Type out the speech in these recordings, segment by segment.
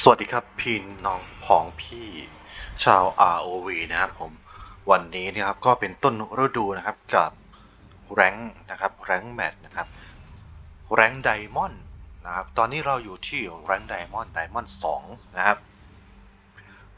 สวัสดีครับพี่น้องผองพี่ชาว ROV นะครับผมวันนี้นะครับก็เป็นต้นฤดูนะครับกับแรงนะครับแรงแมทนะครับแรงไดมอนด์นะครับตอนนี้เราอยู่ที่แรงไดมอนด์ไดมอนด์สองนะครับ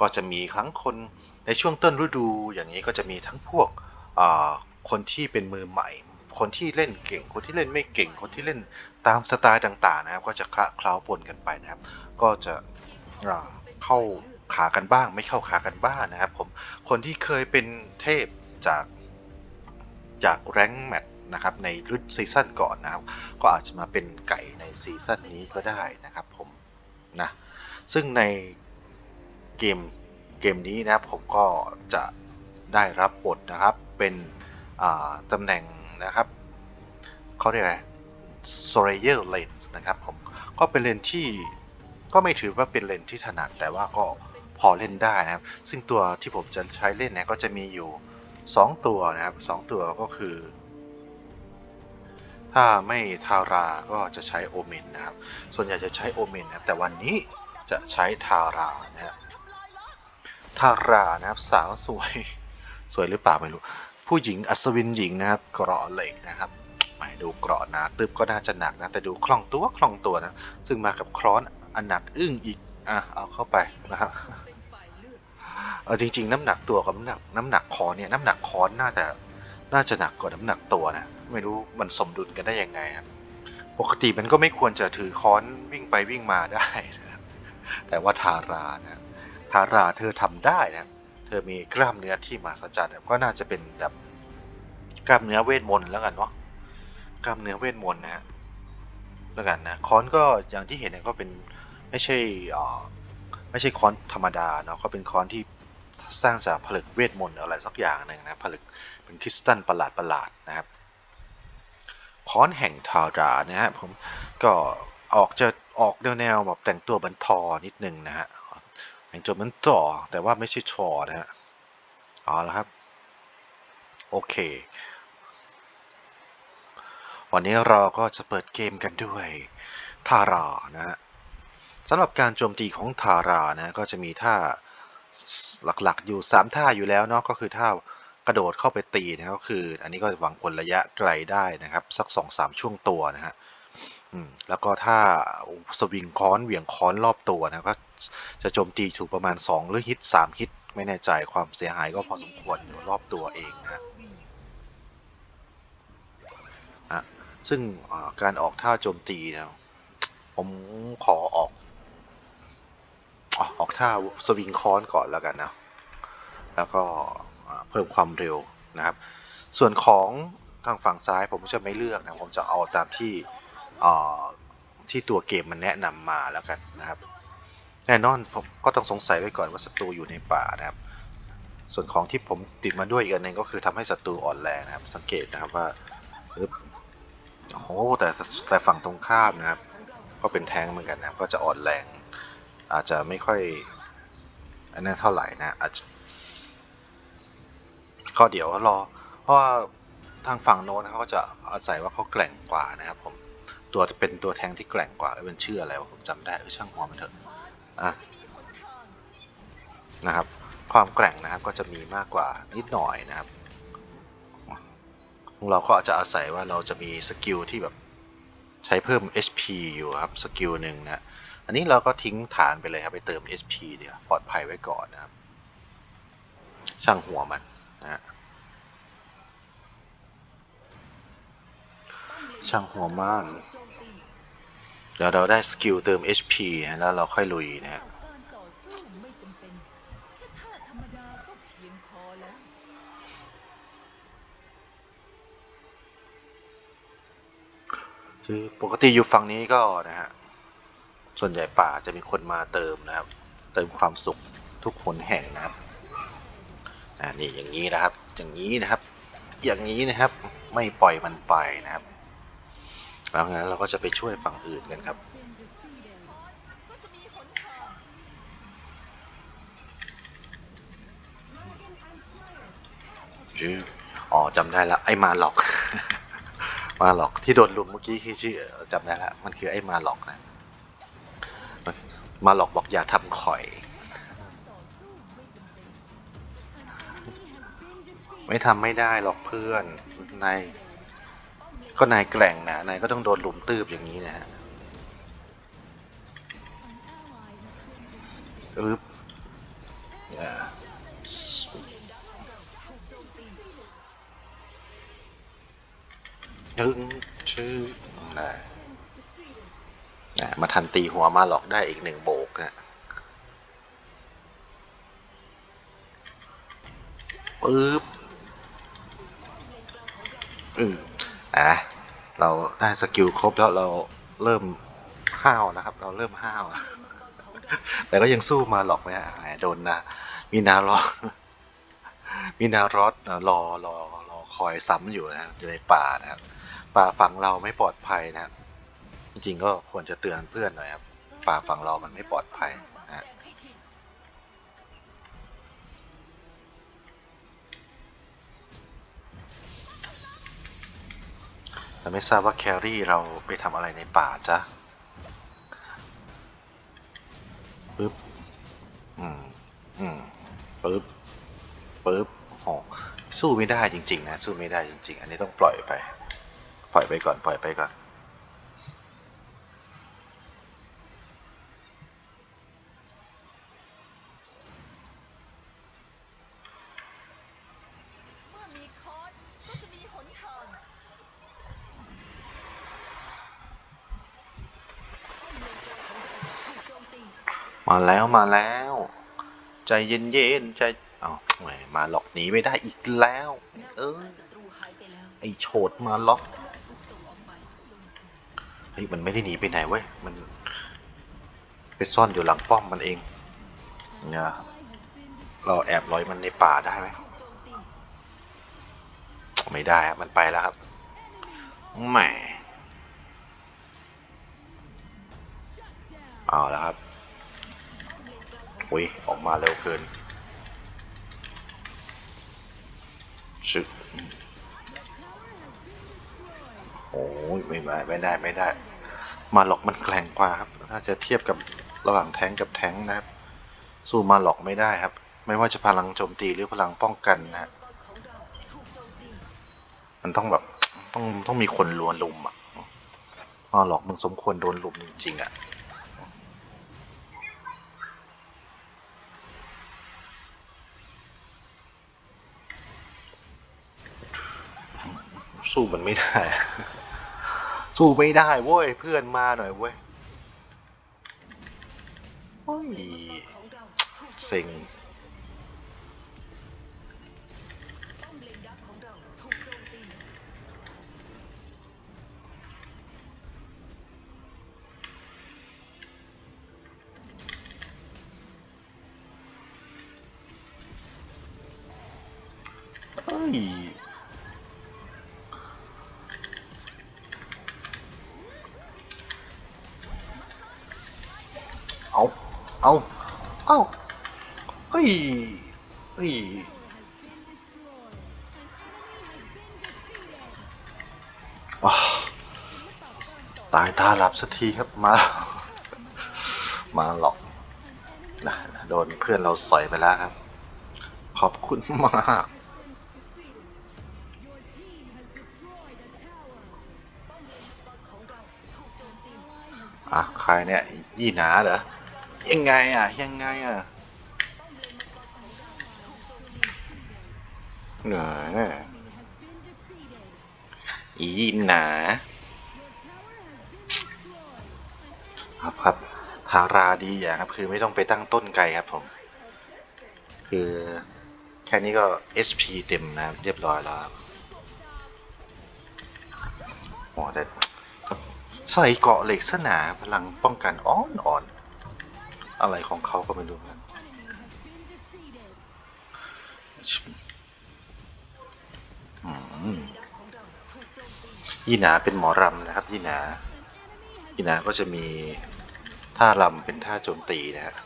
ก็จะมีทั้งคนในช่วงต้นฤดูอย่างนี้ก็จะมีทั้งพวกคนที่เป็นมือใหม่ คนที่เล่นเก่ง คนที่เล่นไม่เก่ง คนที่เล่นตามสไตล์ต่างๆนะครับ ก็จะคละเคล้าปนกันไปนะครับ ก็จะเข้าขากันบ้าง ไม่เข้าขากันบ้างนะครับผม คนที่เคยเป็นเทพจากจากแรงแมตนะครับในรุ่นซีซั่นก่อนนะครับ ก็อาจจะมาเป็นไก่ในซีซั่นนี้ก็ได้นะครับผมนะ ซึ่งในเกมเกมนี้นะครับผมก็จะได้รับบทนะครับเป็นตำแหน่ง นะครับเขาเรียกอะไร s o r a y e r Lens นะครับผมก็เป็นเลนที่ก็ไม่ถือว่าเป็นเลนที่ถนัดแต่ว่าก็พอเล่นได้นะครับ ซึ่งตัวที่ผมจะใช้เล่นเนี่ยก็จะมีอยู่ 2 ตัวนะครับ 2 ตัวก็คือ ถ้าไม่ทาราก็จะใช้โอเมนนะครับ ส่วนใหญ่จะใช้โอเมนนะครับแต่วันนี้จะใช้ทารานะครับทารานะครับสาวสวยสวยหรือเปล่าไม่รู้ ผู้หญิงอัศวินหญิงนะครับเกราะเหล็กนะครับไม่ดูเกราะหนาตึบก็น่าจะหนักนะแต่ดูคล่องตัวคล่องตัวนะซึ่งมากับคร้อนอันหนักอึ้งอีกอะเอาเข้าไปนะครับเอาจริง ๆ น้ำหนักตัวกับน้ำหนักน้ำหนักคอนเนี่ยน้ำหนักคอนน่าจะน่าจะหนักกว่าน้ำหนักตัวนะไม่รู้มันสมดุลกันได้ยังไงนะปกติมันก็ไม่ควรจะถือค้อนวิ่งไปวิ่งมาได้นะแต่ว่าทารานะทาราเธอทำได้นะเธอมีกล้ามเนื้อที่มหัศจรรย์ก็น่าจะเป็นแบบ กล้ามเนื้อเวทมนต์แล้วกันเนาะกล้ามเนื้อเวทมนต์นะฮะแล้วกันนะค้อนก็อย่างที่เห็นเนี่ยก็เป็นไม่ใช่อ่าไม่ใช่ค้อนธรรมดาเนาะก็เป็นค้อนที่สร้างจากผลึกเวทมนต์อะไรสักอย่างหนึ่งนะผลึกเป็นคริสตัลประหลาดประหลาดนะครับค้อนแห่งทารานะฮะผมก็ออกจะออกแนวๆแบบแต่งตัวเหมือนทอนิดนึงนะฮะแต่งตัวเหมือนต่อแต่ว่าไม่ใช่ชอนะฮะเอาละครับ โอเค วันนี้เราก็จะเปิดเกมกันด้วยทารานะฮะสำหรับการโจมตีของทารานะก็จะมีท่าหลักๆอยู่ 3 ท่าอยู่แล้วเนาะก็คือท่ากระโดดเข้าไปตีนะก็คือ อันนี้ก็หวังผลระยะไกลได้นะครับ สัก 2-3 ช่วงตัวนะฮะแล้วก็ถ้าสวิงค้อนเหวี่ยงค้อนรอบตัวนะก็จะโจมตีถูกประมาณ 2 หรือฮิต 3 ฮิต ไม่แน่ใจความเสียหายก็พอสมควรอยู่รอบตัวเองนะ ฮะซึ่งการออกท่าโจมตีนะผมขอออก ออกท่าสวิงค้อนก่อนแล้วกันนะ แล้วก็เพิ่มความเร็วนะครับ ส่วนของทางฝั่งซ้ายผมจะไม่เลือกนะผมจะเอาตามที่ที่ตัวเกมมันแนะนำมาแล้วกันนะครับ แน่นอนผมก็ต้องสงสัยไว้ก่อนว่าศัตรูอยู่ในป่านะครับ ส่วนของที่ผมติดมาด้วยอีกอันหนึงก็คือทำให้ศัตรูอ่อนแรงนะครับ สังเกตนะครับว่า โอ้โหแต่แต่ฝั่งตรงข้ามนะครับ ก็เป็นแทงเหมือนกันนะครับ ก็จะอ่อนแรง อาจจะไม่ค่อยอันนั้นเท่าไหร่นะอาจจะก็เดี๋ยวรอ เพราะว่าทางฝั่งโน้นเขาก็จะอาศัยว่าเขาแกร่งกว่านะครับ ผม ตัวเป็นตัวแทงที่แกร่งกว่าเป็นชื่ออะไรวะผมจำได้เออช่างหัวมันเถอะอะนะครับ ความแกร่งนะครับก็จะมีมากกว่านิดหน่อยนะครับ เราก็อาจจะอาศัยว่าเราจะมีสกิลที่แบบใช้เพิ่ม HP อยู่ครับสกิลหนึ่งนะอันนี้เราก็ทิ้งฐานไปเลยครับไปเติม HP เดี๋ยวปลอดภัยไว้ก่อนนะครับ ช่างหัวมันนะช่างหัวมันเดี๋ยวเราได้สกิลเติม HP แล้วเราค่อยลุยนะ คือปกติอยู่ฝั่งนี้ก็นะฮะ ส่วนใหญ่ป่าจะมีคนมาเติมนะครับ เติมความสุขทุกคนแห่งนะครับอ่านี่อย่างนี้นะครับ อย่างนี้นะครับ อย่างนี้นะครับ ไม่ปล่อยมันไปนะครับ แล้วงั้นเราก็จะไปช่วยฝั่งอื่นกันครับออ๋อจำได้แล้วไอ้มาหลอก มาหลอกที่โดนลุมเมื่อกี้คือชื่อจำได้แล้วมันคือไอ้มาหลอกนะ มาหลอกบอกอย่าทำข่อย ไม่ทำไม่ได้หรอกเพื่อนนายก็นายแกร่งนะนายก็ต้องโดนหลุมตืบอย่างนี้นะฮะอึ๊บึงชื่อนะนะมาทันตีหัวมาหลอกได้อีกหนึ่งโบกนะปึ๊บอืมอะเราได้สกิลครบแล้วเราเริ่มห้าวนะครับ เราเริ่มห้าวแต่ก็ยังสู้มาหรอกไมฮะโดนนะมีนารอมีนารอดรอรอรอคอยซ้ำอยู่นะครับอยู่ในป่านะครับ ป่าฝั่งเราไม่ปลอดภัยนะครับ จริงๆก็ควรจะเตือนเพื่อนหน่อยครับป่าฝั่งเรามันไม่ปลอดภัยนะฮะแต่ไม่ทราบว่าแครี่เราไปทำอะไรในป่าจ๊ะปึ๊บ อืม อืมปึ๊บปึ๊บโอ้สู้ไม่ได้จริง ๆ นะ สู้ไม่ได้จริง ๆ อันนี้ต้องปล่อยไป ปล่อยไปก่อน ปล่อยไปก่อน เมื่อมีคอนก็จะมีหนทางป้อมเลนกลางของเราถูกโจมตี มาแล้วมาแล้ว ใจเย็นๆใจเอ้าแหมมาหลอกหนีไม่ได้อีกแล้ว เออไปแล้วไอโฉดมาล็อก เฮ้ยมันไม่ได้หนีไปไหนเว้ย มันไปซ่อนอยู่หลังป้อมมันเองเนี่ยเราแอบลอยมันในป่าได้ไหมไม่ได้ครับมันไปแล้วครับแหมเอาแล้วครับอุ้ยออกมาเร็วเกินชึก โอ้ยไม่ได้ไม่ได้ไม่ได้ มาหลอกมันแกร่งกว่าครับ ถ้าจะเทียบกับระหว่างแท้งกับแท้งนะครับ สู้มาหลอกไม่ได้ครับ ไม่ว่าจะพลังโจมตีหรือพลังป้องกันนะฮะมันต้องแบบต้องต้องมีคนลวนลุมอะมาหลอกมึงสมควรโดนลุมจริงๆอะสู้มันไม่ได้ สู้ไม่ได้เว้ยเพื่อนมาหน่อยเว้ยโอ้ยของเราถูกโจมตีเซ็งป้อมเลนดักของเราถูกโจมตีเอ้ย เอา เอาเอาเฮ้ยเฮ้ยอ้าวตายตาหลับสักทีครับมา มาหลอกนะโดนเพื่อนเราสอยไปแล้วครับ ขอบคุณมากอะใครเนี่ย ยี่หนาเหรอ ยังไงอะ ยังไงอะเหนื่อยอียี่หนาครับครับทาราดีอย่างครับ คือไม่ต้องไปตั้งต้นไกลครับผม คือแค่นี้ก็ SP เต็มนะเรียบร้อยแล้วครับโอ้แต่ใส่เกาะเหล็กสนาพลังป้องกันอ่อนอ่อน อะไรของเขาก็ไม่รู้นะยี่หนาเป็นหมอรำนะครับยี่หนายี่หนาก็จะมีท่ารำเป็นท่าโจมตีนะฮะ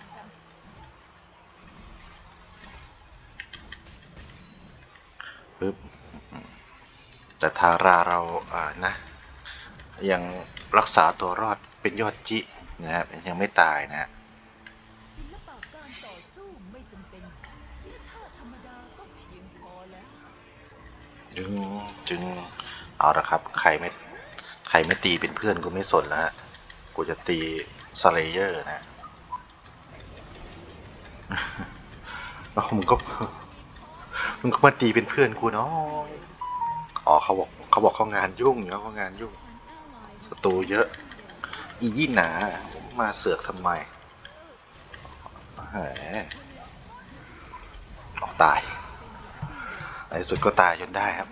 ปึ๊บแต่ทาราเราอ่านะ ยังรักษาตัวรอดเป็นยอดจินะครับยังไม่ตายนะ ต่อสู้ไม่จำเป็นแค่ท่าธรรมดาก็เพียงพอแล้วจึงจึงเอาละครับ ใครไม่ใครไม่ตีเป็นเพื่อนกูไม่สนแล้วฮะกูจะตีสเลเยอร์นะแล้วมึงก็มึงก็มาตีเป็นเพื่อนกูเนาะอ๋อเขาบอกเขาบอกเขางานยุ่งอยู่เขางานยุ่งศัตรูเยอะ อียี่หนามาเสือกทำไม หออกตายในสุดก็ตายจนได้ครับ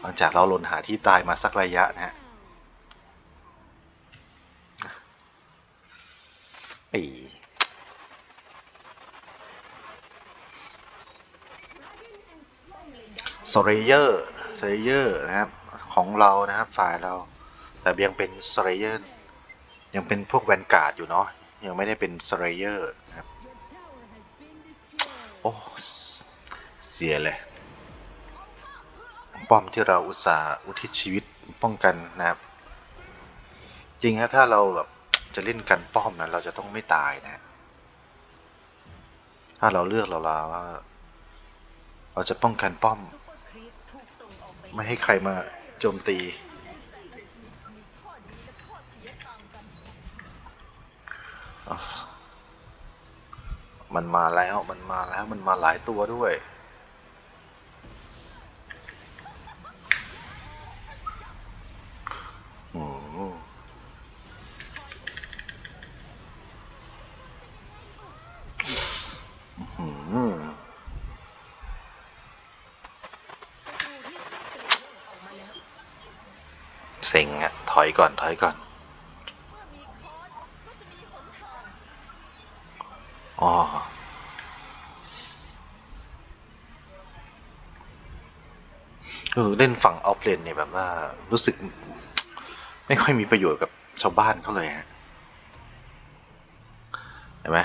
หลังจากเราหล่นหาที่ตายมาสักระยะนะฮะไอ้สเรเยอร์สเรเยอร์นะครับ ของเรานะครับฝ่ายเรา แต่ยังเป็นสเรเยอร์ยังเป็นพวกแวนการ์ดอยู่เนาะยังไม่ได้เป็นสเรเยอร์นะครับ โอ้ เสียเลยป้อมที่เราอุตส่าห์อุทิศชีวิตป้องกันนะครับ จริงฮะถ้าเราแบบจะเล่นกันป้อมนะเราจะต้องไม่ตายนะ ถ้าเราเลือกเราลาว่า เราจะป้องกันป้อม ไม่ให้ใครมาโจมตี มันมาแล้วมันมาแล้วมันมาหลายตัวด้วยอืมอื้อหือเซ็งอะถอยก่อน ถอยก่อน อ๋อ เออเล่นฝั่งออฟเลนเนี่ยแบบว่ารู้สึก ไม่ค่อยมีประโยชน์กับชาวบ้านเขาเลยฮะเห็นไหม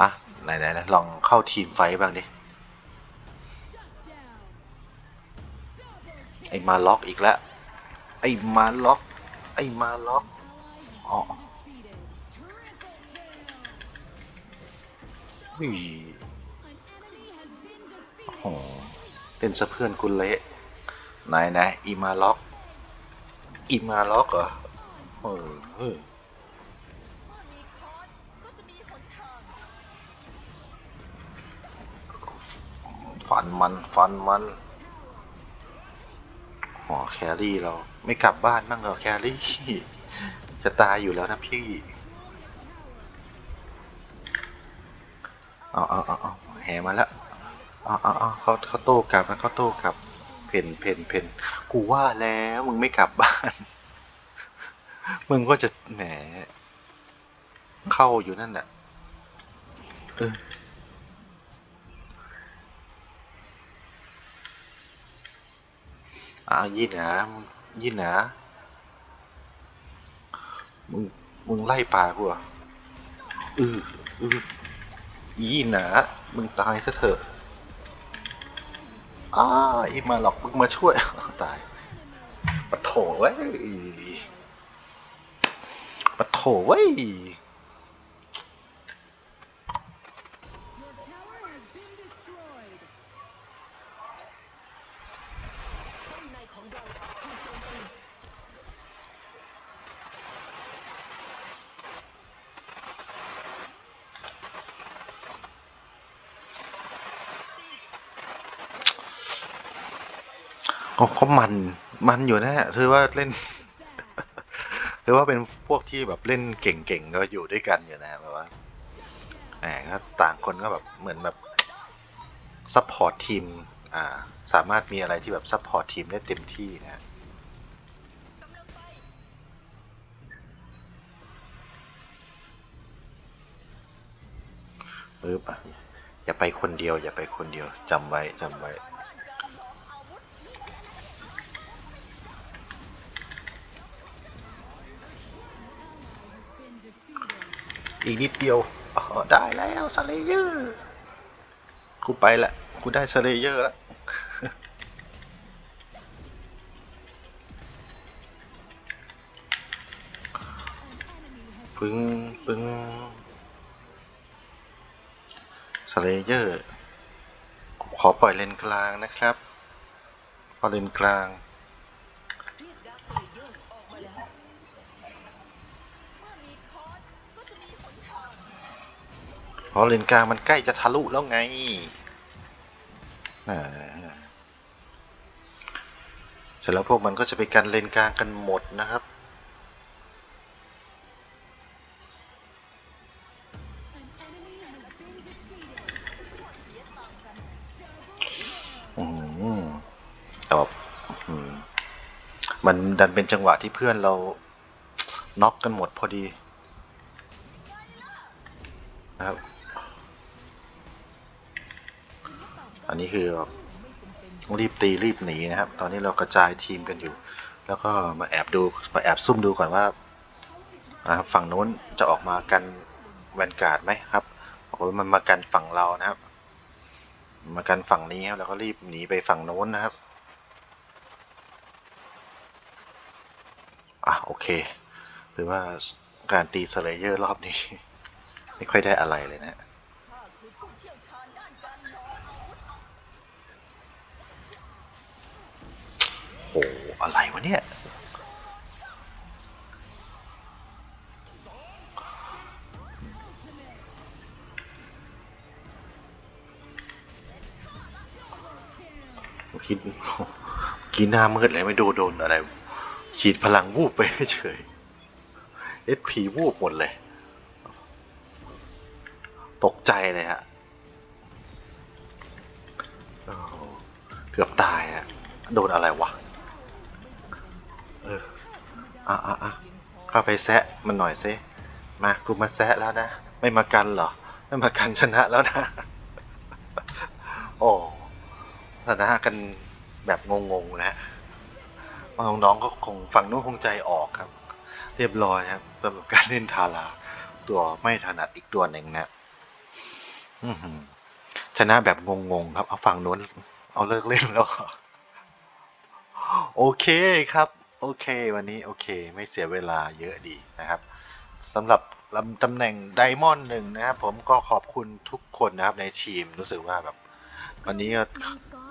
อะไหนไหนไหนลองเข้าทีมไฟท์บ้างดิไอมาล็อกอีกแล้วไอมาล็อก ไอมาล็อกอ๋อโอ้โห เต้นซะเพื่อนคุณเละไหนไหนอีมาล็อกอีมาล็อกเหรอเออฟันมันฟันมันอ๋อแครี่เราไม่กลับบ้านบ้างเหรอแครี่จะตายอยู่แล้วนะพี่เอาเอาเอาเอาแห่มาแล้ว อาเอเอเขาเขาโต้กลับนะเขาโต้กลับ เพนเพนเพนกูว่าแล้วมึงไม่กลับบ้าน มึงก็จะแหม เข้าอยู่นั่นแหละเอออายี่หนายี่หนามึง มึงไล่ป่ากูอะเออเออยี่หนามึงตายซะเถอะ อ้าอีมาหลอกมึงมาช่วย ตายปะโถเว้ยปะโถเว้ ยเขามันมันอยู่นะฮะถือว่าเล่นถือว่าเป็นพวกที่แบบเล่นเก่งๆก็อยู่ด้วยกันอยู่นะแบบว่าแหมก็ต่างคนก็แบบเหมือนแบบซัพพอร์ตทีมอ่าสามารถมีอะไรที่แบบซัพพอร์ตทีมได้เต็มที่นะฮะปึ๊บอะอย่าไปคนเดียว อย่าไปคนเดียวจำไว้จำไว้ อีกนิดเดียวอ๋อได้แล้วสเลเยอร์กูไปละกูได้สเลเยอร์แล้วปึ้งปึ้งสเลเยอร์ขอปล่อยเลนกลางนะครับอเลนกลาง เพราะเลนกลางมันใกล้จะทะลุแล้วไงเสร็จแล้วพวกมันก็จะไปกันเลนกลางกันหมดนะครับอืมแต่ว่าอืมมันดันเป็นจังหวะที่เพื่อนเราน็อกกันหมดพอดีนะครับ อันนี้คือแบบรีบตีรีบหนีนะครับ ตอนนี้เรากระจายทีมกันอยู่ แล้วก็มาแอบดูมาแอบซุ่มดูก่อนว่าอ่าฝั่งนู้นจะออกมากันแวนการ์ดไหมครับบอกว่ามันมากันฝั่งเรานะครับ มากันฝั่งนี้ครับแล้วก็รีบหนีไปฝั่งโน้นนะครับอะโอเคหรือว่าการตีสเลเยอร์รอบนี้ ไม่ค่อยได้อะไรเลยนะ หอะไรวะเนี่ยคิดกินหน้ามืดเลยไม่ดูโดนอะไรฉีดพลังวูบไปเฉยเอสพีวูบหมดเลย ตกใจเลยฮะเกือบตายฮะโดนอะไรวะ เอออะอะอะเข้าไปแซะมันหน่อยซิมากูมาแซะแล้วนะ ไม่มากันเหรอ ไม่มากันชนะแล้วนะ โอ้ชนะกันแบบงงๆนะฮะน้องๆก็คงฝั่งนู้นคงใจออกครับ เรียบร้อยครับสำหรับการเล่นทาราตัวไม่ถนัดอีกตัวหนึ่งนะชนะแบบงงๆครับ เอาฝั่งนู้น เอาเลิกเล่นแล้วเหรอโอเคครับ โอเค วันนี้โอเค ไม่เสียเวลาเยอะดีนะครับสำหรับลำตำแหน่งไดมอนด์หนึ่งนะครับผมก็ขอบคุณทุกคนนะครับในทีมรู้สึกว่าแบบ วันนี้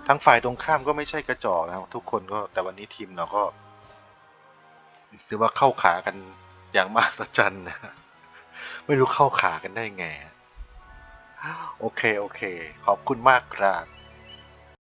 ทั้งฝ่ายตรงข้ามก็ไม่ใช่กระจอกนะครับทุกคนก็แต่วันนี้ทีมเราก็ถือว่าเข้าขากันอย่างมากสัจจันนะไม่รู้เข้าขากันได้ไง โอเค โอเค ขอบคุณมากครับ